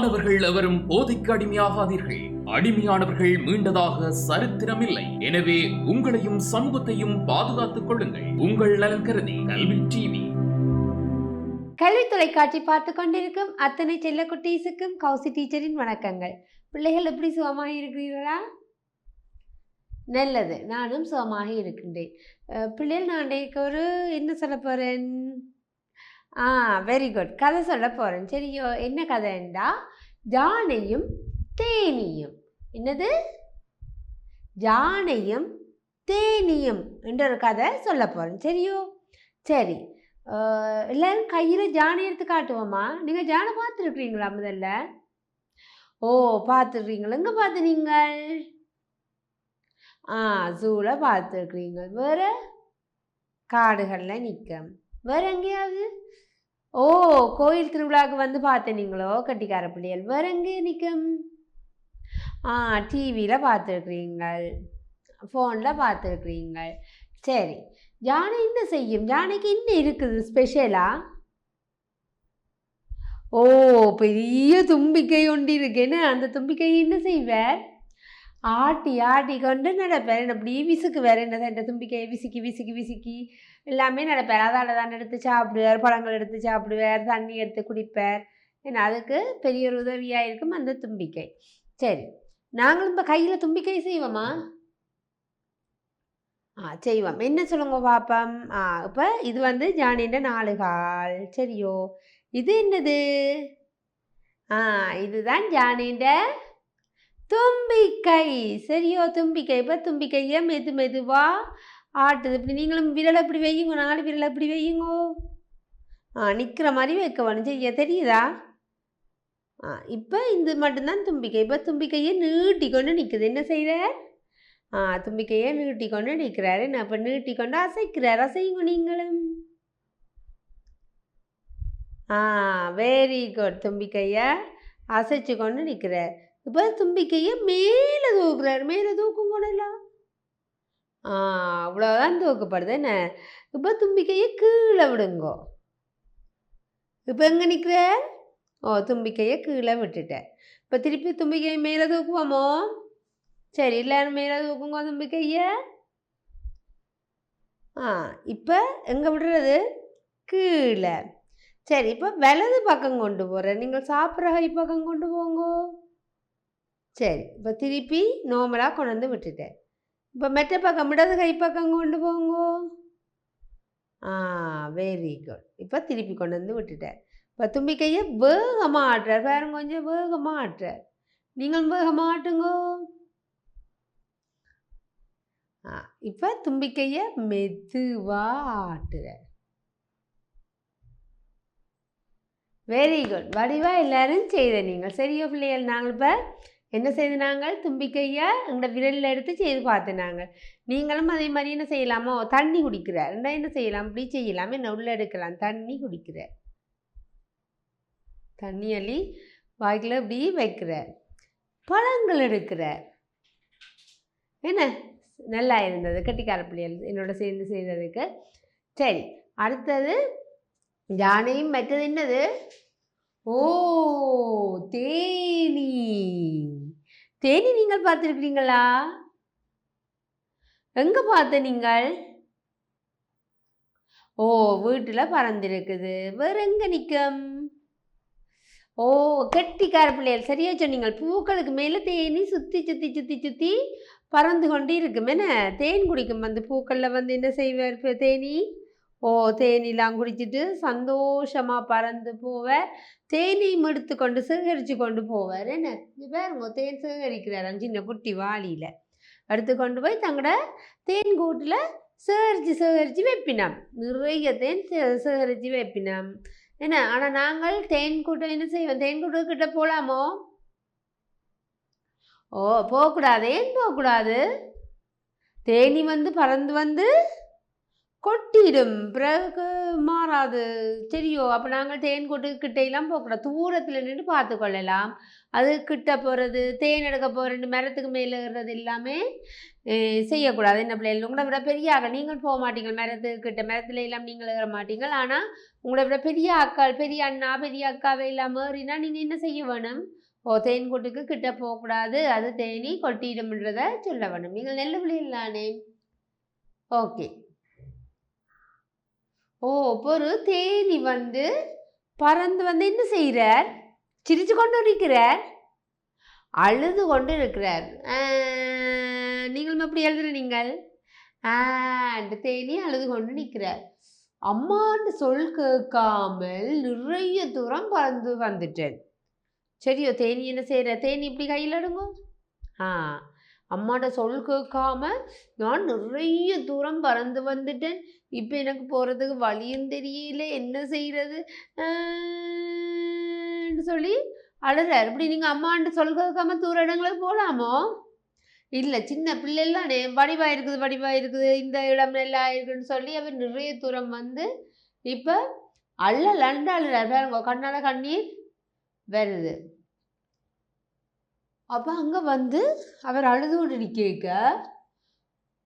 மாணவர்கள் எவரும் போதைக்கு அடிமையாகாதீர்கள். அடிமையானவர்கள் மீண்டதாக சரித்திரமில்லை. எனவே உங்களையும் சமூகத்தையும் பாதுகாத்துக் கொள்ளுங்கள். உங்கள் நலன் கருதி கல்வி டிவி. கல்வி தொலைக்காட்சி பார்த்து கொண்டிருக்கும் அத்தனை செல்ல குட்டீஸுக்கும் கௌசி டீச்சரின் வணக்கங்கள். பிள்ளைகள் எப்படி சுகமாக இருக்கிறீர்களா? நல்லது. நானும் சுகமாக இருக்கின்றேன். பிள்ளைகள் நான் ஒரு என்ன சொல்ல போகிறேன் ஆ வெரி குட் கதை சொல்ல போகிறேன் சரியோ என்ன கதைண்டா? ஜானையும் தேனியும். என்னது? ஜானையும் தேனியும் என்ற ஒரு கதை சொல்ல போகிறேன் சரியோ சரி. எல்லோரும் எல்லாரும் கையில் ஜானை எடுத்து காட்டுவோமா? நீங்கள் ஜானை பார்த்துருக்குறீங்களா முதல்ல? ஓ பார்த்துருக்கீங்களா எங்கே பார்த்து நீங்கள் ஆ ஜூவில் பார்த்துருக்குறீங்க வேறு காடுகளில் நிற்கும் வேற எங்கேயாவது? ஓ கோயில் திருவிழாவுக்கு வந்து பார்த்தனீங்களோ கட்டிக்கார பிள்ளைகள் வேற எங்கே நிற்கும் ஆ டிவியில் பார்த்துருக்குறீங்கள். ஃபோனில் பார்த்துருக்குறீங்கள். சரி. யானை என்ன செய்யும்? யானைக்கு என்ன இருக்குது ஸ்பெஷலாக ஓ பெரிய தும்பிக்கை ஒன்று இருக்குன்னு அந்த தும்பிக்கை என்ன செய்வார்? ஆட்டி ஆட்டி கொண்டு நடப்பார். என்ன அப்படி விசுக்கு வேற என்ன இந்த தும்பிக்கையை விசுக்கி விசுக்கி விசுக்கி. எல்லாமே நடப்பார் அதால் தான் எடுத்து சாப்பிடுவார் பழங்கள் எடுத்து சாப்பிடுவார் தண்ணி எடுத்து குடிப்பார். ஏன்னா அதுக்கு பெரிய ஒரு உதவியாக இருக்கும் அந்த தும்பிக்கை. சரி நாங்களும் இப்போ கையில் தும்பிக்கை செய்வோமா? ஆ செய்வோம். என்ன சொல்லுங்க பாப்பம்? ஆ இப்போ இது வந்து ஜானின்ற நாலு கால். சரியோ. இது என்னது? ஆ இதுதான் ஜானின்ற தும்பிக்கை. சரியோ தும்பிக்கை. இப்போ தும்பிக்கையை மெது மெதுவாக ஆட்டுது. இப்படி நீங்களும் விரலை இப்படி வையுங்க நாலு விரலை இப்படி வையுங்கோ. ஆ நிற்கிற மாதிரி வைக்க வேணும். செய்ய தெரியுதா? ஆ இப்போ இது மட்டும்தான் தும்பிக்கை. இப்போ தும்பிக்கையை நீட்டி கொண்டு நிற்குது என்ன செய்கிற ஆ தும்பிக்கையை நீட்டி கொண்டு நிற்கிறாரு நான் இப்போ நீட்டி கொண்டு அசைக்கிறார். அசையுங்க நீங்களும். ஆ வெரி குட் தும்பிக்கையை அசைச்சு கொண்டு நிற்கிறார் இப்போ தும்பிக்கையை மேலே தூக்குறாரு. மேலே தூக்கும் போனலாம் அவ்வளோதான் தூக்கப்படுது என்ன? இப்போ தும்பிக்கையை கீழே விடுங்கோ. இப்போ எங்கே நிற்கிற ஓ தும்பிக்கையை கீழே விட்டுட்டேன் இப்போ திருப்பி தும்பிக்கையை மேலே தூக்குவோமோ? சரி எல்லாரும் மேலே தூக்குங்க தும்பிக்கையை. ஆ இப்போ எங்கே விடுறது? கீழே. சரி இப்போ வலது பக்கம் கொண்டு போகிறேன் நீங்கள் சாப்பிட்ற கை பக்கம் கொண்டு போங்கோ. சரி இப்போ திருப்பி நார்மலாக கொண்டு வந்து விட்டுட்டேன் இப்போ மெத்த பக்கம் இடது கை பக்கம் கொண்டு போங்க ஆ வெரி குட் இப்போ திருப்பி கொண்டு வந்து விட்டுட்டேன் இப்போ தும்பிக்கையை வேகமாக ஆட்டுறார் வேறு கொஞ்சம் வேகமாக ஆட்டுறார் நீங்களும் வேகமாக ஆட்டுங்கோ ஆ இப்போ தும்பிக்கையை மெதுவாக ஆட்டுற வெரி குட் வடிவாக எல்லாரும் செய்த நீங்கள் சரியோ பிள்ளைகள் நாங்கள் இப்போ என்ன செய்து நாங்கள்? தும்பிக்கையை எங்களோட விரலில் எடுத்து செய்து பார்த்து நாங்கள். நீங்களும் அதே மாதிரி என்ன செய்யலாமோ? தண்ணி குடிக்கிறார். ரெண்டா என்ன செய்யலாம்? இப்படி செய்யலாம். என்ன உள்ளே எடுக்கலாம்? தண்ணி குடிக்கிறார். தண்ணி அள்ளி வாய்க்கில் இப்படி வைக்கிறார். பழங்கள் எடுக்கிறார். என்ன? நல்லா இருந்தது. கட்டிக்கார பிள்ளைகள் என்னோட சேர்ந்து செய்ததுக்கு. சரி அடுத்தது யானையும் மற்றது என்னது? ஓ தேனி. தேனி நீங்கள் பார்த்துருக்கிறீங்களா? எங்க பார்த்த நீங்கள்? ஓ வீட்டில் பறந்துருக்குது. வேற எங்க நிற்கும் ஓ கெட்டிக்கார பிள்ளைகள். சரியா சொன்னீங்க பூக்களுக்கு மேலே தேனி சுற்றி சுற்றி சுற்றி சுற்றி பறந்து கொண்டு இருக்கும் என்ன தேன் குடிக்கும் அந்த பூக்களில் வந்து என்ன செய்வார் தேனி? ஓ தேனிலாம் குடிச்சிட்டு சந்தோஷமாக பறந்து போவார் தேனையும் எடுத்து கொண்டு சேகரித்து கொண்டு போவார். என்ன? இது பாருங்க தேன் சேகரிக்கிறாராம் சின்ன குட்டி வாளியில். எடுத்து கொண்டு போய் தங்களோட தேன் கூட்டில் சேகரித்து சேகரித்து வைப்பினாம். நிறைய தேன் சேகரித்து வைப்பினாம். என்ன? ஆனால் நாங்கள் தேன் கூட்டம் என்ன செய்வோம்? தேன் கூட்டக்கிட்ட போகலாமோ ஓ போகக்கூடாது. ஏன் போகக்கூடாது? தேனி வந்து பறந்து வந்து கொட்டிடும் பிறகு மாறாது. சரியோ அப்போ நாங்கள் தேன் கொட்டு கிட்டையெல்லாம் போகக்கூடாது. தூரத்தில் நின்று பார்த்து கொள்ளலாம். அது கிட்ட போகிறது தேன் எடுக்க போகிறது மரத்துக்கு மேலே இருக்கிறது எல்லாமே செய்யக்கூடாது. என்ன பிள்ளைகள் உங்களை விட பெரிய ஆக்கள் நீங்கள் போக மாட்டீங்க மரத்துக்கு கிட்ட மரத்துல எல்லாம் நீங்கள் இருக்கிற மாட்டீங்க ஆனால் உங்களை விட பெரிய ஆக்கள் பெரிய அண்ணா பெரிய அக்காவை எல்லாம் ஏறினா நீங்கள் என்ன செய்ய வேணும்? ஓ தேன் கொட்டுக்கு கிட்ட போகக்கூடாது. அது தேனி கொட்டிடும்ன்றதை சொல்ல வேணும். நீங்கள் நெல் பிள்ளைகள் ஓகே. ஓ ஒரு தேனி வந்து பறந்து வந்து என்ன செய்கிறார் சிரிச்சு கொண்டு இருக்கிறார் அழுது கொண்டு இருக்கிறார் நீங்களும் எப்படி எழுதுற நீங்கள் அந்த தேனி அழுது கொண்டு நிற்கிறார். அம்மான்னு சொல் கேட்காமல் நிறைய தூரம் பறந்து வந்துட்டேன் சரியோ தேனி என்ன செய்கிற தேனி இப்படி கையில் எடுங்கோ. ஆ அம்மாட்ட சொல் கேட்காம நான் நிறைய தூரம் பறந்து வந்துட்டேன். இப்போ எனக்கு போகிறதுக்கு வழியும் தெரியல. என்ன செய்கிறது சொல்லி அழுறார். இப்படி நீங்கள் அம்மான்ட்டு சொல் கேட்காம தூர இடங்களுக்கு போகலாமோ இல்லை சின்ன பிள்ளைலாம் வடிவாக இருக்குது வடிவாக இருக்குது இந்த இடம் நல்லா இருக்குன்னு சொல்லி அவர் நிறைய தூரம் வந்து இப்போ அள்ளலண்டு அழுறார். பாருங்க கண்ணால் கண்ணீர் வருது. அப்போ அங்கே வந்து அவர் அழுது கொண்டு நிற்க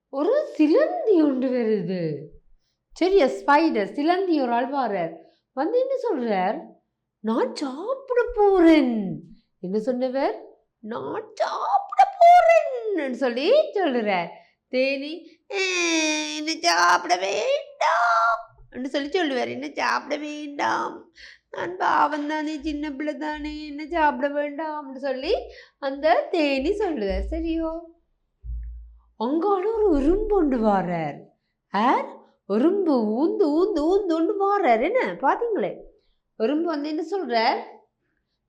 ஒரு சிலந்தி ஒன்று வருது. சரி ஸ்பைடர் சிலந்தி ஒரு ஆள் வந்து என்ன சொல்கிறார் நான் சாப்பிட போகிறேன் என்ன சொன்னவர்? நான் சாப்பிட போகிறேன் சொல்லி சொல்கிறார் தேனி என்ன சாப்பிட வேண்டாம். என்று சொல்லி சொல்லுவார். என்ன சாப்பிட வேண்டாம். நான் பாவம் தானே சின்ன பிள்ளை தானே என்ன சாப்பிட வேண்டாம் அப்படின்னு சொல்லி அந்த தேனி சொல்லுத. சரியோ? அங்கான ஒரு உரும்பு ஒன்று வாரார். ஆர்? உரும்பு ஊந்து ஊந்து ஊந்து ஒன்று வாரார். என்ன? பார்த்தீங்களே உரும்பு வந்து என்ன சொல்கிறார்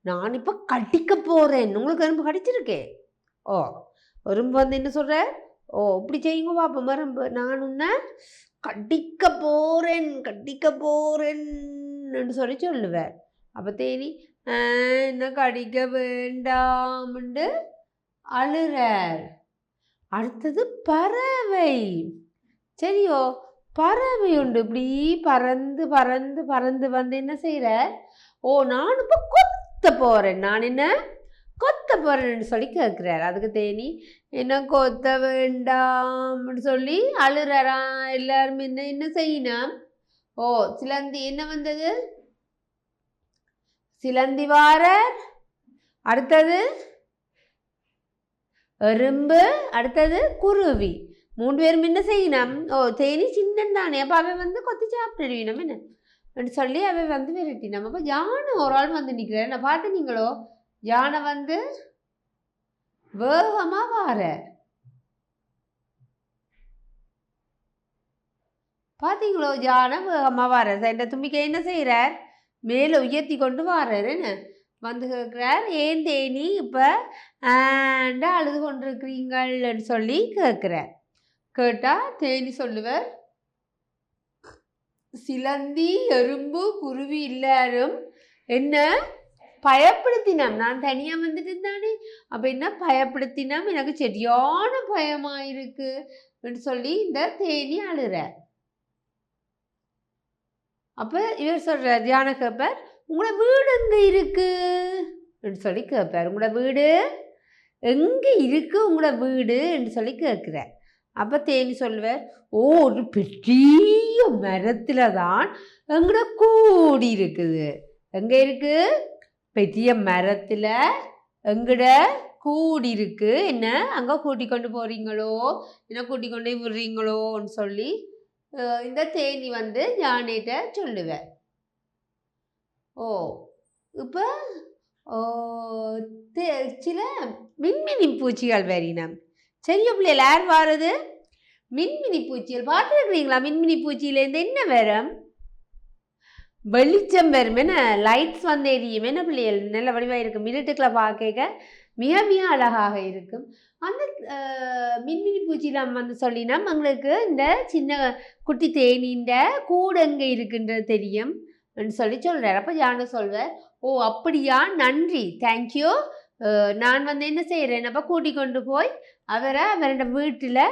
நான் இப்போ கடிக்க போகிறேன் உங்களுக்கு எறும்பு கடிச்சிருக்கே. ஓ உரும்பு வந்து என்ன சொல்கிறார் ஓ இப்படி செய்யுங்க பாப்பா உரும்பு நான் உன்னை கடிக்க போகிறேன் கடிக்க என்று சொல்லி சொல்லுவார் அப்போ தேனி என்ன கடிக்க வேண்டாம்ண்டு அழுறார். அடுத்தது பறவை. சரியோ பறவை உண்டு. இப்படி பறந்து பறந்து பறந்து வந்து என்ன செய்கிற ஓ நான் இப்போ கொத்த போகிறேன் நான் என்ன கொத்த போகிறேன்னு சொல்லி கேட்குறாரு அதுக்கு தேனி என்ன கொத்த வேண்டாம்னு சொல்லி அழுறாரா? எல்லாருமே என்ன என்ன செய்யணும் ஓ சிலந்தி. என்ன வந்தது? சிலந்தி வாரர். அடுத்தது? எறும்பு. அடுத்தது? குருவி. மூணு பேரும் என்ன செய்யணும் ஓ தேனி சின்னன் தானே. அப்போ அவன் வந்து கொத்தி சாப்பிட்டுடுவினம் என்ன? அப்படின்னு சொல்லி அவன் வந்து விரட்டினோம் அப்போ யானை ஒரு ஆள் வந்து நிற்கிறேன் நான் பார்த்து நீங்களோ? யானை வந்து வேகமாக வார பார்த்தீங்களோ யானை வேகமாக வார இந்த தும்பிக்கை என்ன செய்கிறார் மேலே உயர்த்தி கொண்டு வாரார் என்ன? வந்து கேட்குறார் ஏன் தேனி? இப்போ ஆண்டா அழுது கொண்டிருக்கிறீங்கள்னு சொல்லி கேட்குறார். கேட்டால் தேனி சொல்லுவர் சிலந்தி எறும்பு குருவி எல்லாரும் என்ன பயப்படுத்தினம். நான் தனியாக வந்துட்டு தானே அப்போ என்ன பயப்படுத்தினம்? எனக்கு சரியான பயமாக இருக்குன்னு சொல்லி இந்த தேனி அழுகிறேன் அப்போ இவர் சொல்கிறார் தியான கேட்பார் உங்களோட வீடு எங்கே இருக்குது அப்படின்னு சொல்லி கேட்பார் உங்களோட வீடு எங்கே இருக்குது உங்களோட வீடு? என்று சொல்லி கேட்குறார். அப்போ தேனி சொல்லுவார் ஓ ஒரு பெரிய மரத்தில் தான் எங்களோட கூடி இருக்குது. எங்கே இருக்குது பெரிய மரத்தில் எங்கட கூடி இருக்கு. என்ன? அங்கே கூட்டி கொண்டு போகிறீங்களோ என்ன கூட்டி கொண்டு போய் விடுறீங்களோன்னு சொல்லி இந்த தேனி வந்து யானைகிட்ட சொல்லுவேன். ஓ இப்போ ஓ தே- சில மின்மினி பூச்சிகள் வரினம் சரிய பிள்ளைகள் யார் வாரது? மின்மினி பூச்சிகள் பார்த்துருக்குறீங்களா? மின்மினி பூச்சியிலேருந்து என்ன வரும்? வெளிச்சம் வரும் என்ன? லைட்ஸ் வந்து எரியும். என்ன பிள்ளைகள் நல்ல வடிவாக இருக்கும். மிருட்டுக்களை பார்க்க மிக மிக அழகாக இருக்கும். அந்த மின்மினி பூச்சிலாம் வந்து சொல்லினா எங்களுக்கு இந்த சின்ன குட்டி தேனின்ற கூடு எங்கே இருக்குன்றது தெரியும். சொல்லி சொல்கிறார் அப்போ யானை சொல்வார் ஓ அப்படியா? நன்றி. தேங்க்யூ நான் வந்து என்ன செய்கிறேன் அப்போ கூட்டி கொண்டு போய் அவரை அவரோட வீட்டில்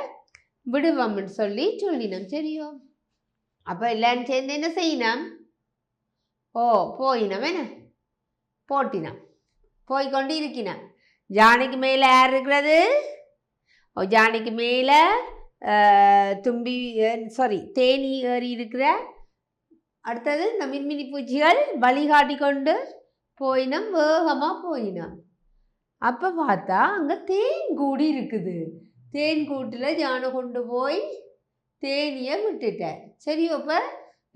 விடுவோம்னு சொல்லி சொல்லினோம். சரியோ? அப்போ எல்லாரும் சேர்ந்து என்ன செய்யணும் ஓ போயினோம். என்ன? போட்டினம். போய்கொண்டு இருக்கினான் ஜானைக்கு மேலே யார் இருக்கிறது? ஓ ஜானைக்கு மேலே தும்பி சாரி தேனி ஏறி இருக்கிற அடுத்தது இந்த மின்மினி பூச்சிகள் வழிகாட்டி கொண்டு போயினம் வேகமாக போயினம். அப்போ பார்த்தா அங்கே தேன் கூடி இருக்குது. தேன் கூட்டில் ஜானை கொண்டு போய் தேனியை விட்டுட்டேன் சரி அப்போ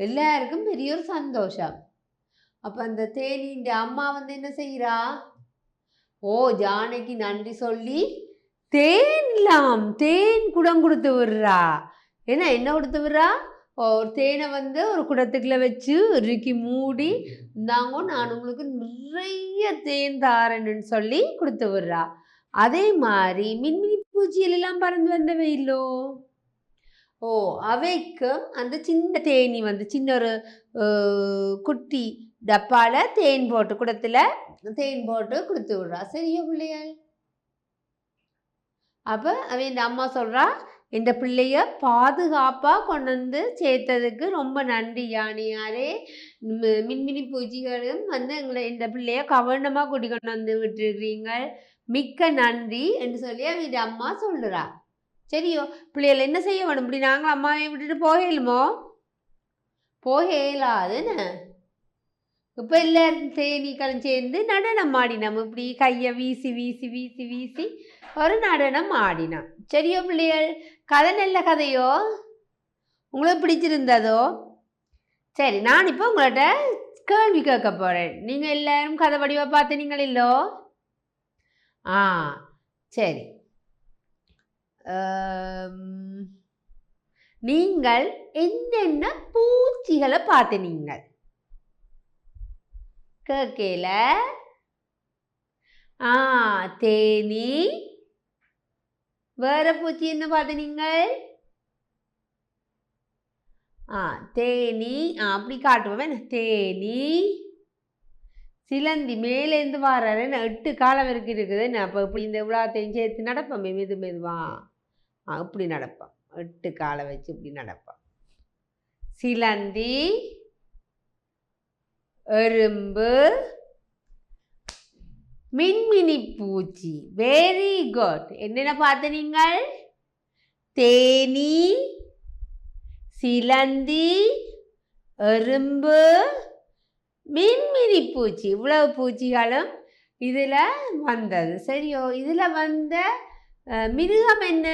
எல்லாருக்கும் பெரிய ஒரு சந்தோஷம். அப்போ அந்த தேனின்ற அம்மா வந்து என்ன செய்கிறா ஓ ஜானைக்கு நன்றி சொல்லி தேன்லாம் தேன் குடம் கொடுத்து விடுறா. ஏன்னா என்ன கொடுத்து விடுறா? ஒரு தேனை வந்து ஒரு குடத்துக்குள்ள வச்சு இறுக்கி மூடி இருந்தாங்க நான் உங்களுக்கு நிறைய தேன் தாரேன்னு சொல்லி கொடுத்து விடுறா. அதே மாதிரி மின்மினி பூச்சிகள் எல்லாம் பறந்து வந்தவை இல்லோ? ஓ அவைக்கும் அந்த சின்ன தேனி வந்து சின்ன ஒரு குட்டி டப்பாவில் தேன் போட்டு குடத்தில் தேன் போட்டு கொடுத்து விடுறா. சரியா பிள்ளைகள் அப்போ அவன் இந்த அம்மா சொல்கிறா இந்த பிள்ளைய பாதுகாப்பாக கொண்டு வந்து சேர்த்ததுக்கு ரொம்ப நன்றி யானையாரே. மின்மினி பூச்சிகளும் வந்து எங்களை இந்த பிள்ளைய கவனமாக கூட்டி கொண்டு வந்து விட்டுருக்கிறீங்க மிக்க நன்றி என்று சொல்லி அவங்க அம்மா சொல்லுறா. சரியோ பிள்ளைகள் என்ன செய்ய வேணும்? இப்படி நாங்கள் அம்மாவை விட்டுட்டு போகலுமோ? போகலாதுன்னு இப்போ எல்லாரும் தேனீக்களும் சேர்ந்து நடனம் ஆடினோம். இப்படி கையை வீசி வீசி வீசி வீசி ஒரு நடனம் ஆடினோம். சரியோ பிள்ளைகள்? கதை நல்ல கதையோ? உங்களுக்கு பிடிச்சிருந்ததோ? சரி நான் இப்போ உங்கள்கிட்ட கேள்வி கேட்க போகிறேன் நீங்கள் எல்லாரும் கதை வடிவாக பார்த்துனீங்கள் இல்லோ? ஆ சரி. நீங்கள் என்னென்ன பூச்சிகளை பார்த்து நீங்கள் கேட்கல ஆ தேனி. வேற பூச்சி என்ன பார்த்து நீங்கள்? ஆ தேனி. ஆ அப்படி காட்டுவோம் என்ன? தேனி. சிலந்தி மேலேருந்து வாராரு எட்டு காலம் வரைக்கும் இருக்குது நான் அப்போ இப்படி இந்த விழாத்தையும் சேர்த்து நடப்பேன் மெது மெதுவான் அப்படி நடப்பான் எட்டு காலை வச்சு இப்படி நடப்பான் சிலந்தி. எறும்பு மின்மினி பூச்சி. வெரி குட் என்னென்ன பார்த்து நீங்கள் தேனி சிலந்தி எறும்பு மின்மினி பூச்சி. இவ்வளவு பூச்சிகளும் இதில் வந்தது. சரியோ இதில் வந்த மிருகம் என்ன?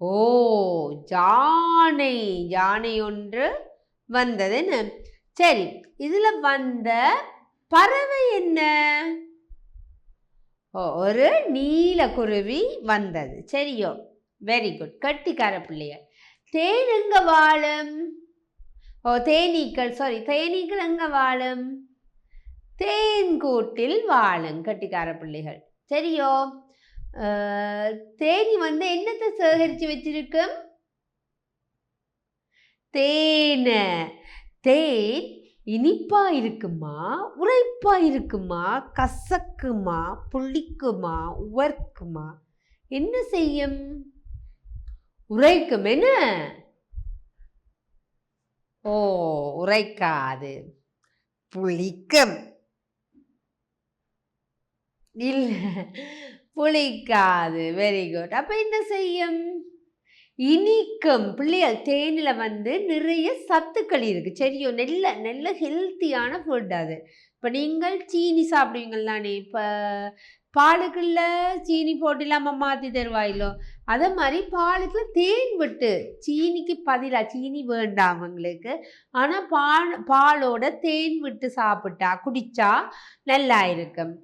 ஓ ஜானை யானை ஒன்று வந்தது என்ன? சரி இதில் வந்த பறவை என்ன? ஓ ஒரு நீலக்குருவி வந்தது. சரியோ வெரி குட் கட்டிக்கார பிள்ளைகள் தேன் எங்க வாழும்? ஓ தேனீக்கள் சாரி தேனீக்கள் எங்க வாழும்? தேன்கூட்டில் வாழும் கட்டிக்கார பிள்ளைகள். சரியோ தேனி வந்து என்னத்தை சேகரித்து வச்சிருக்கும் தேனை. தேன் இனிப்பா இருக்குமா உரைப்பா இருக்குமா கசக்குமா புளிக்குமா உவர்க்குமா? என்ன செய்யும்? உரைக்கும் என்ன? ஓ உரைக்காது. புளிக்கும். இல்லை புளிக்காது. வெரி குட் அப்போ என்ன செய்யும்? இனிக்கும். பிள்ளைகள் தேனில் வந்து நிறைய சத்துக்கள் இருக்குது சரியோ நல்ல நல்ல ஹெல்த்தியான ஃபுட் அது. இப்போ நீங்கள் சீனி சாப்பிடுவீங்கள் தானே இப்போ பாலுக்குள்ள சீனி போட்டு இல்லாமல் மாற்றி தருவாயிலோ? அதே மாதிரி பாலுக்குள்ள தேன் விட்டு சீனிக்கு பதிலாக சீனி வேண்டாம் அவங்களுக்கு ஆனால் பால் பாலோட தேன் விட்டு சாப்பிட்டா குடித்தா நல்லா இருக்கும்.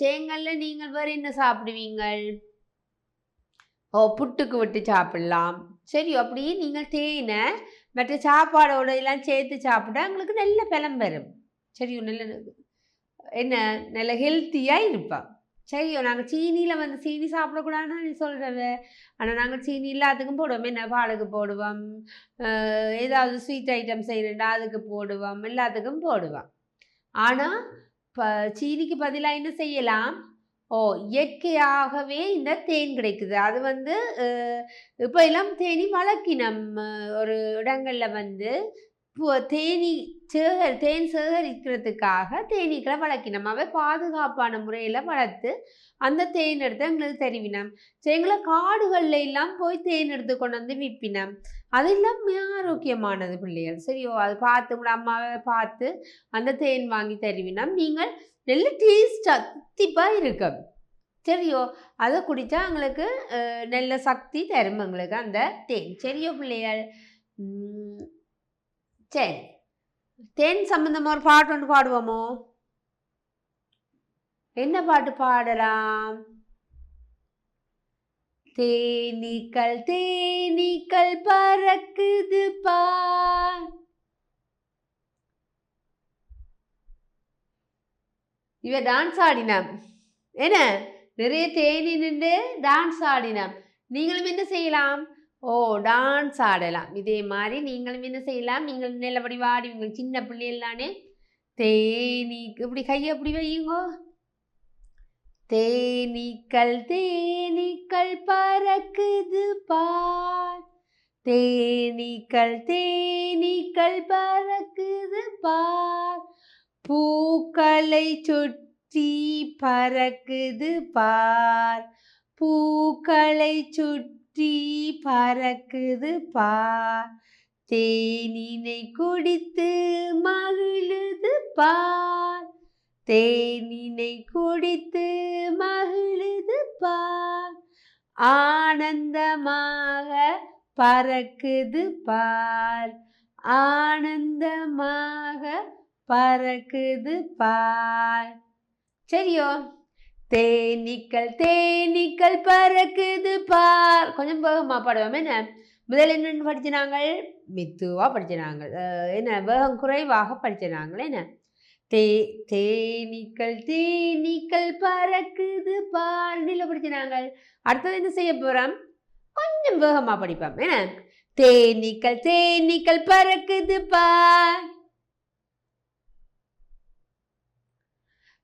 சேங்கல்ல நீங்கள் வேறு என்ன சாப்பிடுவீங்கள்? புட்டுக்கு விட்டு சாப்பிடலாம். சரி அப்படியே நீங்கள் தேனை மற்ற சாப்பாடோட எல்லாம் சேர்த்து சாப்பிட்டா உங்களுக்கு நல்ல பலம் வரும். சரியோ நல்ல என்ன நல்ல ஹெல்த்தியாக இருப்பான் சரியோ நாங்கள் சீனியில் வந்து சீனி சாப்பிடக்கூடாதுன்னு நீ சொல்கிறவ ஆனால் நாங்கள் சீனி எல்லாத்துக்கும் போடுவோம். என்ன பாலுக்கு போடுவோம். ஏதாவது ஸ்வீட் ஐட்டம் செய்யணுண்டா அதுக்கு போடுவோம். எல்லாத்துக்கும் போடுவோம். ஆனால் இப்போ சீனிக்கு பதிலாக என்ன செய்யலாம்? ஓ இயற்கையாகவே இந்த தேன் கிடைக்குது. அது வந்து இப்போ எல்லாம் தேனி வளர்க்கினம் ஒரு இடங்களில் வந்து தேனி சேகர் தேன் சேகரிக்கிறதுக்காக தேனீக்களை வளர்க்கினோம். அவை பாதுகாப்பான முறையில் வளர்த்து அந்த தேன் எடுத்து எங்களுக்கு தெரிவினோம். சரி எங்களை காடுகளில் எல்லாம் போய் தேன் எடுத்து கொண்டு வந்து விற்பினோம் அதெல்லாம் மிக ஆரோக்கியமானது பிள்ளைகள். சரியோ அது பார்த்து உங்களோட அம்மாவை பார்த்து அந்த தேன் வாங்கி தருவினோம். நீங்கள் நல்ல டேஸ்டாக தித்திப்பாக இருக்கும். சரியோ? அதை குடித்தா எங்களுக்கு நல்ல சக்தி தரும் எங்களுக்கு அந்த தேன். சரியோ பிள்ளைகள் சரி தேன். சம்பந்தமாக ஒரு பாட்டு ஒன்று பாடுவோமோ? என்ன பாட்டு பாடலாம்? தேனீக்கள் தேனீக்கள் பறக்குது பார் இவ டான்ஸ் ஆடினாம். என்ன? நிறைய தேனி நின்று டான்ஸ் ஆடினாம். நீங்களும் என்ன செய்யலாம்? ஓ டான்ஸ் ஆடலாம். இதே மாதிரி நீங்களும் என்ன செய்யலாம்? நீங்கள் நல்லபடி வாடுவீங்க சின்ன பிள்ளைகளானே தேனி இப்படி கையை அப்படி வையுங்கோ. தேனீக்கள் தேனீக்கள் பறக்குது பார். தேனீக்கள் தேனீக்கள் பறக்குது பார். பூக்களை சுற்றி பறக்குது பார். பூக்களை சுற்றி பறக்குது பார். தேனினை குடித்து மகிழுது பார். தேனினை குடித்து மகிழுது பார். ஆனந்தமாக பறக்குது பார். ஆனந்தமாக பறக்குது பால். சரியோ? தேனீக்கள் தேனீக்கள் பறக்குது பார் கொஞ்சம் வேகமாக பாடுவோம். என்ன? முதல் என்னென்னு படிச்சினாங்கள்? மெதுவாக படிச்சினாங்கள். என்ன? வேகம் குறைவாக படிச்சினாங்கள். என்ன? தே தேனீக்கள் தேனீக்கள் பறக்குது பார் நில படிச்சினாங்கள். அடுத்தது என்ன செய்ய போகிறோம்? கொஞ்சம் வேகமாக படிப்போம். என்ன? தேனீக்கள் தேனீக்கள் பறக்குது பார்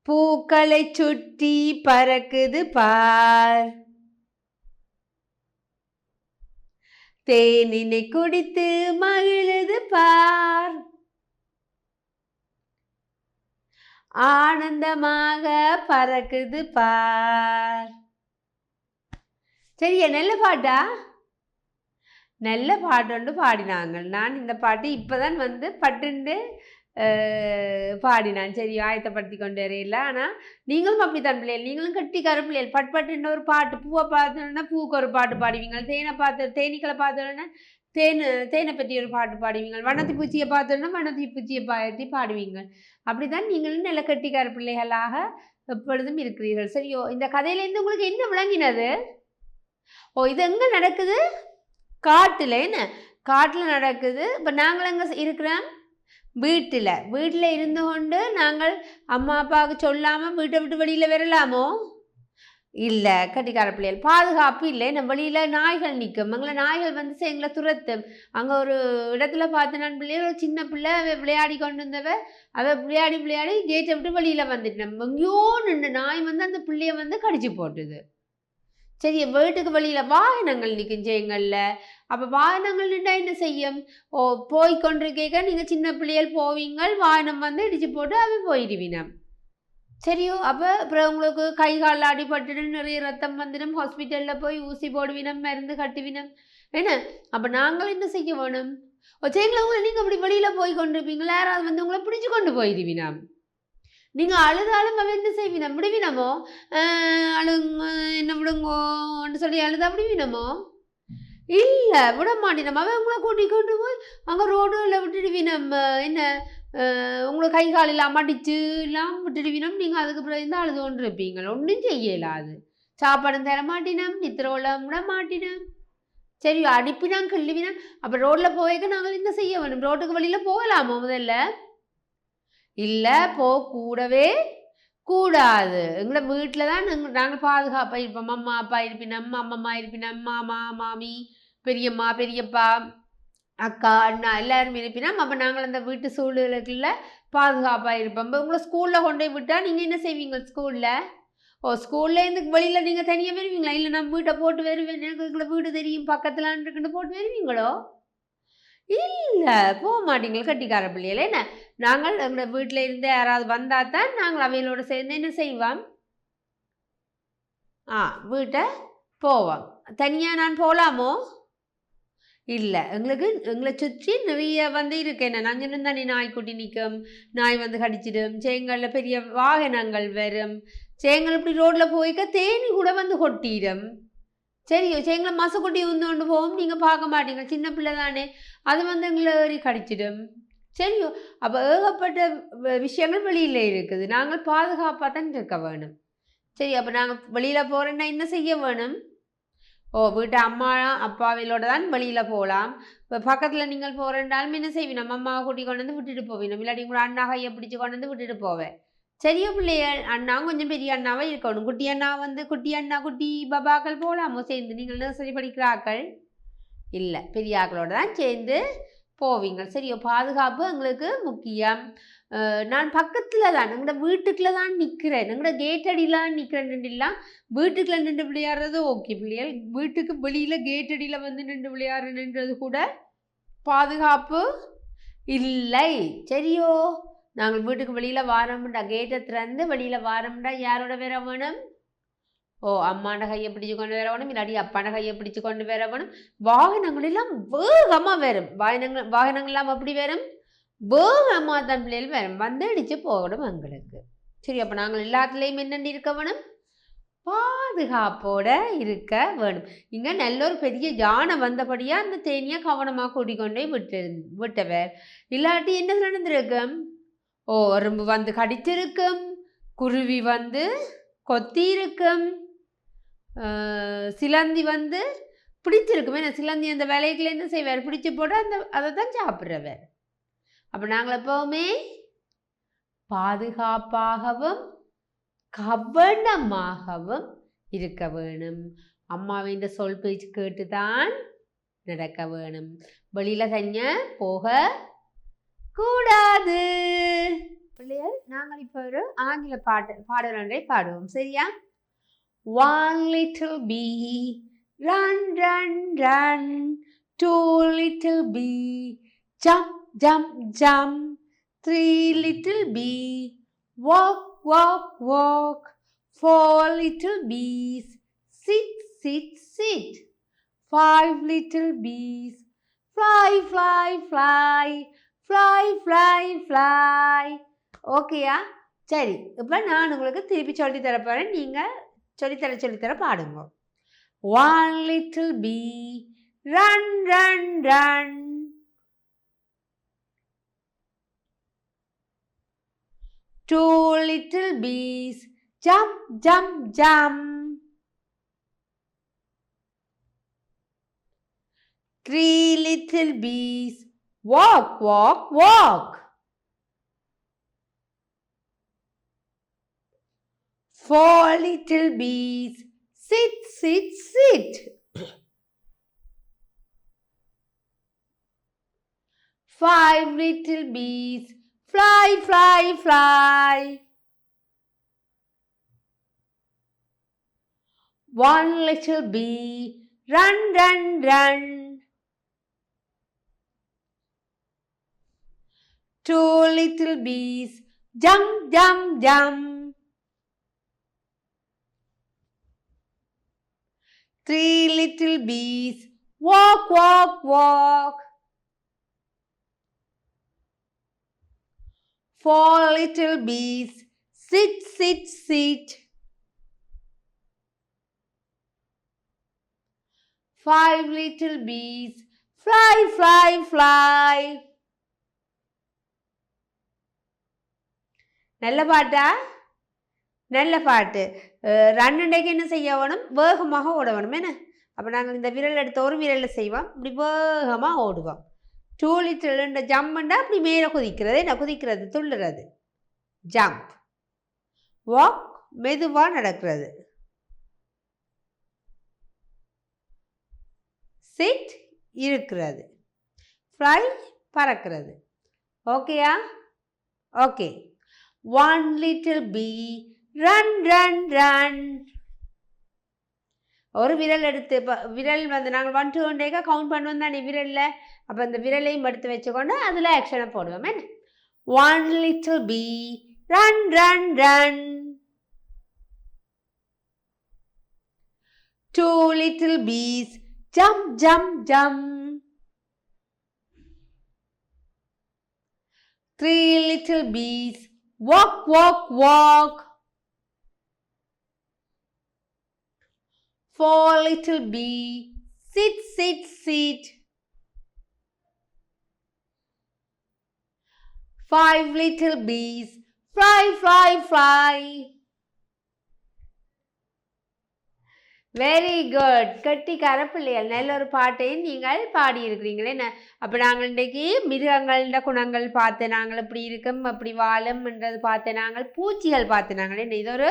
பூக்களை சுற்றி பறக்குது பார். தேனினை குடித்து மகிழுது பார். ஆனந்தமாக பறக்குது பார். சரியா நல்ல பாட்டா? நல்ல பாட்டு ஒன்று பாடினாங்க. நான் இந்த பாட்டு இப்போதான் வந்து பட்டுண்டு பாடினான் சரி ஆயத்தப்படுத்தி கொண்டு வரையில ஆனால் நீங்களும் அப்படித்தான் பிள்ளைகள் நீங்களும் கட்டிக்கார பிள்ளைகள் பட் பட்டுன்னு ஒரு பாட்டு பூவை பார்த்தோன்னா பூக்கு ஒரு பாட்டு பாடுவீங்க தேனை பார்த்து தேனீக்களை பார்த்தோன்னா தேன் தேனை பற்றி ஒரு பாட்டு பாடுவீங்க வண்ணத்தி பூச்சியை பார்த்தோன்னா வண்ணத்தி பூச்சியை பற்றி பாடுவீங்க அப்படிதான் நீங்களும் நல்ல கட்டிக்கார பிள்ளைகளாக எப்பொழுதும் இருக்கிறீர்கள் சரியோ இந்த கதையிலேருந்து உங்களுக்கு என்ன விளங்கினது ஓ இது எங்கே நடக்குது காட்டில் என்ன காட்டில் நடக்குது இப்போ நாங்கள் எங்கே இருக்கிறோம் வீட்டில். வீட்டில் இருந்து கொண்டு நாங்கள் அம்மா அப்பாவுக்கு சொல்லாமல் வீட்டை விட்டு வெளியில் வரலாமோ? இல்லை கட்டிக்கார பிள்ளைகள். பாதுகாப்பு இல்லை. நம்ம வெளியில் நாய்கள் நிற்கும். எங்களை நாய்கள் வந்து எங்களை துரத்தும். அங்கே ஒரு இடத்துல பார்த்து நான் பிள்ளைகள் ஒரு சின்ன பிள்ளை அவ விளையாடி கொண்டு வந்தவ அவள் விளையாடி விளையாடி கேட்டை விட்டு வெளியில் வந்துட்டேன் எங்கேயோ நின்று நாய் வந்து அந்த பிள்ளைய வந்து கடிச்சு போட்டுது. சரி வீட்டுக்கு வெளியில் வாகனங்கள் நிற்கும் செய்யுங்கள்ல அப்போ வாகனங்கள் நின்றா என்ன செய்யும்? ஓ போய் கொண்டிருக்கேக்க நீங்கள் சின்ன பிள்ளைகள் போவீங்கள் வாகனம் வந்து இடிச்சு போட்டு அவன் போயிடுவினம் சரியோ அப்போ அப்புறம் உங்களுக்கு கை காலில் அடிபட்டுட்டு நிறைய ரத்தம் வந்துடும் ஹாஸ்பிட்டலில் போய் ஊசி போடுவினம் மருந்து கட்டுவினம் என்ன? அப்போ நாங்கள் என்ன செய்ய வேணும்? ஓ சரிங்களா உங்களை நீங்கள் அப்படி வெளியில் போய் கொண்டிருப்பீங்களா யாராவது வந்து உங்களை பிடிச்சு கொண்டு போயிடுவினம் நீங்கள் அழுதாலும் அவன் என்ன செய்வினம். விடுவினமோ? அழுங்க என்ன விடுங்கோன்னு சொல்லி அழுதா விடுவினமோ? இல்லை விட மாட்டினோம் அவன் உங்களை கூட்டி கொண்டு போய் அங்கே ரோடுல விட்டுடுவினம். என்ன? உங்களை கை கால் எல்லாம் அடிச்சு எல்லாம் விட்டுடுவினம். நீங்கள் அதுக்கு பிறகு தான் அழுது கொண்டு இருப்பீங்க ஒன்றும் செய்யலாது சாப்பாடும் தர மாட்டினம் நித்திரோலம் விட மாட்டினம். சரி அடிப்பினாம் கிள்ளுவினாம். அப்போ ரோட்டில் போவேக்க நாங்கள் என்ன செய்ய வேணும் ரோட்டுக்கு வழியில் போகலாமா முதல்ல? இல்லை போகக்கூடவே கூடாது. எங்களை வீட்டில் தான் நாங்கள் நாங்கள் பாதுகாப்பாக இருப்போம். அம்மா அப்பா இருப்பினம் அம்மம்மா இருப்பினம் மாமா மாமி பெரியம்மா பெரியப்பா அக்கா அண்ணா எல்லாரும் இருப்பினம் அப்போ நாங்கள் அந்த வீட்டு சூழ்நிலைகளில் பாதுகாப்பாக இருப்போம். இப்போ உங்களை ஸ்கூலில் கொண்டு போய் விட்டால் நீங்கள் என்ன செய்வீங்க ஸ்கூலில் ஓ ஸ்கூல்லேருந்து வெளியில் நீங்கள் தனியாக வருவீங்களா? இல்லை நம்ம வீட்டை போட்டு வருவேன் எங்களை வீடு தெரியும். பக்கத்தில் இருக்குன்னு போட்டு வருவீங்களோ? இல்லை போக மாட்டீங்களா கட்டிக்கார பிள்ளைகள என்ன? நாங்கள் எங்களோட வீட்டில் இருந்து யாராவது வந்தால் தான் நாங்கள் அவைகளோட சேர்ந்து என்ன செய்வோம்? ஆ வீட்டை போவோம். தனியாக நான் போகலாமோ இல்லை எங்களுக்கு எங்களை சுற்றி நிறைய வந்து இருக்கு. என்ன நஞ்சனும் தானே நாய்க்குட்டி நிற்கும் நாய் வந்து கடிச்சிடும் சேங்களில் பெரிய வாகனங்கள் வரும். சேங்கள் இப்படி ரோட்டில் போய்க்க தேனி கூட வந்து கொட்டிடும். சரியோ எங்களை மச கொட்டி வந்து கொண்டு போவோம். நீங்கள் பார்க்க மாட்டீங்க. சின்ன பிள்ளை தானே. அது வந்து எங்களை ஏறி கடிச்சிடும். சரியோ? அப்போ ஏகப்பட்ட விஷயங்கள் வெளியில் இருக்குது. நாங்கள் பாதுகாப்பாக தான் இருக்க வேணும். சரி அப்போ நாங்கள் வெளியில் போகிறேன்னா என்ன செய்ய வேணும்? ஓ வீட்டு அம்மா அப்பாவிலோட தான் வெளியில் போகலாம் இப்போ பக்கத்தில் நீங்கள் போகிறேன்டாலும் என்ன செய்வீங்க? நம்ம அம்மாவை கூட்டி கொண்டு வந்து விட்டுட்டு போவீங்க. இல்லாட்டி கூட அண்ணா கையை பிடிச்சி கொண்டு வந்து விட்டுட்டு போவேன். சரிய பிள்ளைய அண்ணா கொஞ்சம் பெரிய அண்ணாவா இருக்கணும். குட்டி அண்ணா வந்து குட்டி அண்ணா குட்டி பாபாக்கள் போகலாமோ சேர்ந்து நீங்கள் நர்சரி படிக்கிறாக்கள்? இல்லை பெரிய ஆக்களோட தான் சேர்ந்து போவீங்க. சரியோ பாதுகாப்பு எங்களுக்கு முக்கியம். நான் பக்கத்தில் தான் எங்களோட வீட்டுக்குள்ள தான் நிற்கிறேன் எங்களோட கேட் அடியில் தான் நிற்கிறேன் நின்றுலாம் வீட்டுக்குள்ளே நின்று விளையாடுறது ஓகே பிள்ளைகள் வீட்டுக்கு வெளியில் கேட் அடியில் வந்து நின்று விளையாடுறதுன்றது கூட பாதுகாப்பு இல்லை. சரியோ நாங்கள் வீட்டுக்கு வெளியில் வாரோம்டா கேட்டை திறந்து வெளியில் வாரோம்டா யாரோட வேற வேணும்? ஓ அம்மாண்ட கையை பிடிச்சு கொண்டு வர வேணும் இல்லாட்டி அப்பாண்ட கையை பிடிச்சு கொண்டு வர வேணும். வாகனங்கள் எல்லாம் வேகமாக வரும். வாகனங்கள் வாகனங்கள் எல்லாம் அப்படி வரும். வேகமாக தன் பிள்ளைகள் வரும். வந்து அடித்து போகணும் எங்களுக்கு. சரி அப்போ நாங்கள் எல்லாத்துலேயும் என்னென்னு இருக்க வேணும்? பாதுகாப்போட இருக்க வேணும். இங்கே நல்ல ஒரு பெரிய யானை வந்தபடியாக அந்த தேனியை கவனமாக கூட்டிக்கொண்டே விட்டு விட்டவர். இல்லாட்டி என்ன நடந்திருக்கும்? ஓ எறும்பு வந்து கடிச்சிருக்கும் குருவி வந்து கொத்தி இருக்கும் சிலந்தி வந்து பிடிச்சிருக்கும். ஏன்னா சிலந்தி அந்த வேலைகளை என்ன செய்வார்? பிடிச்சி போட்டு அந்த அதை தான் சாப்பிட்றவர். அப்போ நாங்கள் எப்போவுமே பாதுகாப்பாகவும் கவனமாகவும் இருக்க வேணும். அம்மாவின் சொல் பேச்சு கேட்டு தான் நடக்க வேணும். வெளியில் தனியாக போக கூடாது. பிள்ளைகள் நாங்கள் இப்போ ஒரு ஆங்கில பாட்டு பாடல் ஒன்றை பாடுவோம். சரியா? One little bee run run run two little bee jump jump jump three little bee walk walk walk. Four little bees sit sit sit. Five little bees fly fly fly fly fly fly ஓகேயா சரி இப்போ நான் உங்களுக்கு திருப்பி சொல்லி தர போகிறேன் நீங்கள் சொல்லித்தர சொல்லித்தர பாடுங்க. One little bee run run run two little bees jump jump jump Three little bees walk, walk, walk. Four little bees sit, sit, sit. Five little bees fly, fly, fly. One little bee, run, run, run. Two little bees, jump, jump, jump. Three little bees, walk, walk, walk. Four little bees, sit, sit, sit. Five little bees, fly, fly, fly. நல்ல பாட்டா? நல்ல பாட்டு. ரன்னுடைக்கு என்ன செய்ய வேணும்? வேகமாக ஓட வேணும். என்ன? அப்போ நாங்கள் இந்த விரல் எடுத்த ஒரு விரலில் செய்வோம். இப்படி வேகமாக ஓடுவோம். டூ லிட்டில் ஜம்முண்டா அப்படி மேலே குதிக்கிறது என்ன? குதிக்கிறது துள்ளுறது. ஜம்ப் வாக் மெதுவாக நடக்கிறது. சிட் இருக்கிறது. ஃப்ளை பறக்கிறது. ஓகேயா okay one little bee run run run ஒரு விரல் எடுத்து இப்போ விரல் வந்து நாங்கள் ஒன் டூ ஒன்டேக்காக கவுண்ட் பண்ணுவோம் தானே விரலில். அப்போ அந்த விரலையும் எடுத்து வச்சுக்கொண்டு அதில் ஆக்ஷனை போடுவோம் என்ன? One little bee run run run two little bees jump jump jump three little bees Walk, walk, walk. Fall, little bee. Sit, sit, sit. Five little bees. Fly, fly, fly. Very good Kattikkara பிள்ளைகள் நல்ல ஒரு பாட்டையும் நீங்கள் பாடியிருக்கிறீங்களே. என்ன அப்போ நாங்கள் இன்றைக்கி மிருகங்கள குணங்கள் பார்த்து நாங்கள் இப்படி இருக்கும் அப்படி வாழும்ன்றது பார்த்து நாங்கள் பூச்சிகள் பார்த்து நாங்கள். என்ன இது ஒரு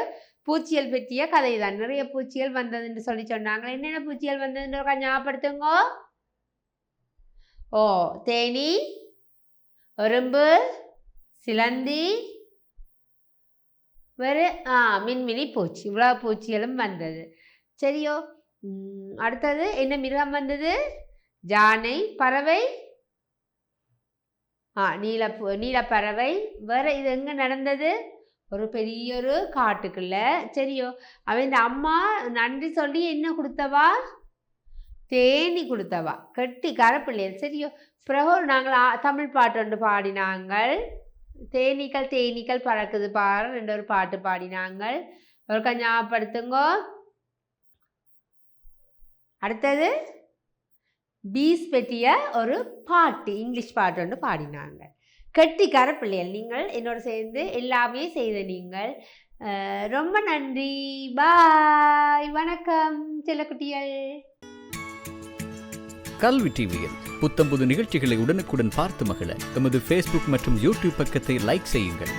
பூச்சிகள் பற்றிய கதை தான் நிறைய பூச்சிகள் வந்ததுன்னு சொல்லி சொன்னாங்க என்னென்ன பூச்சிகள் வந்ததுன்னு ஞாபகப்படுத்துங்க ஓ தேனி எறும்பு சிலந்தி வேறு ஆ மின்மினி பூச்சி. இவ்வளோ பூச்சிகளும் வந்தது. சரியோ? அடுத்தது என்ன மிருகம் வந்தது? ஜானை பறவை? ஆ நீல நீலப்பறவை வேறு இது எங்கே நடந்தது? ஒரு பெரிய ஒரு காட்டுக்குள்ள. சரியோ? அவன் இந்த அம்மா நன்றி சொல்லி என்ன கொடுத்தவா? தேனி கொடுத்தவா. கெட்டி கரப்பிள்ளையர். சரியோ? பிறகு நாங்கள் தமிழ் பாட்டு ஒன்று பாடினாங்கள். தேனீக்கள் தேனீக்கள் பறக்குது பாரு. ரெண்டு ஒரு பாட்டு பாடினாங்கள். ஒரு ஞாபகப்படுத்துங்க. அடுத்தது பீஸ் பெட்டிய ஒரு பாட்டு இங்கிலீஷ் பாட்டு ஒன்று பாடினாங்க. கெட்டிக்கார பிள்ளைகள் நீங்கள் என்னோட சேர்ந்து எல்லாமே செய்த நீங்கள். ரொம்ப நன்றி. பாய் வணக்கம் செல்லக்குட்டிகள். கல்வி டிவியில் புத்தம்புது நிகழ்ச்சிகளை உடனுக்குடன் பார்த்து மகிழ எமது ஃபேஸ்புக் மற்றும் யூடியூப் பக்கத்தை லைக் செய்யுங்கள்.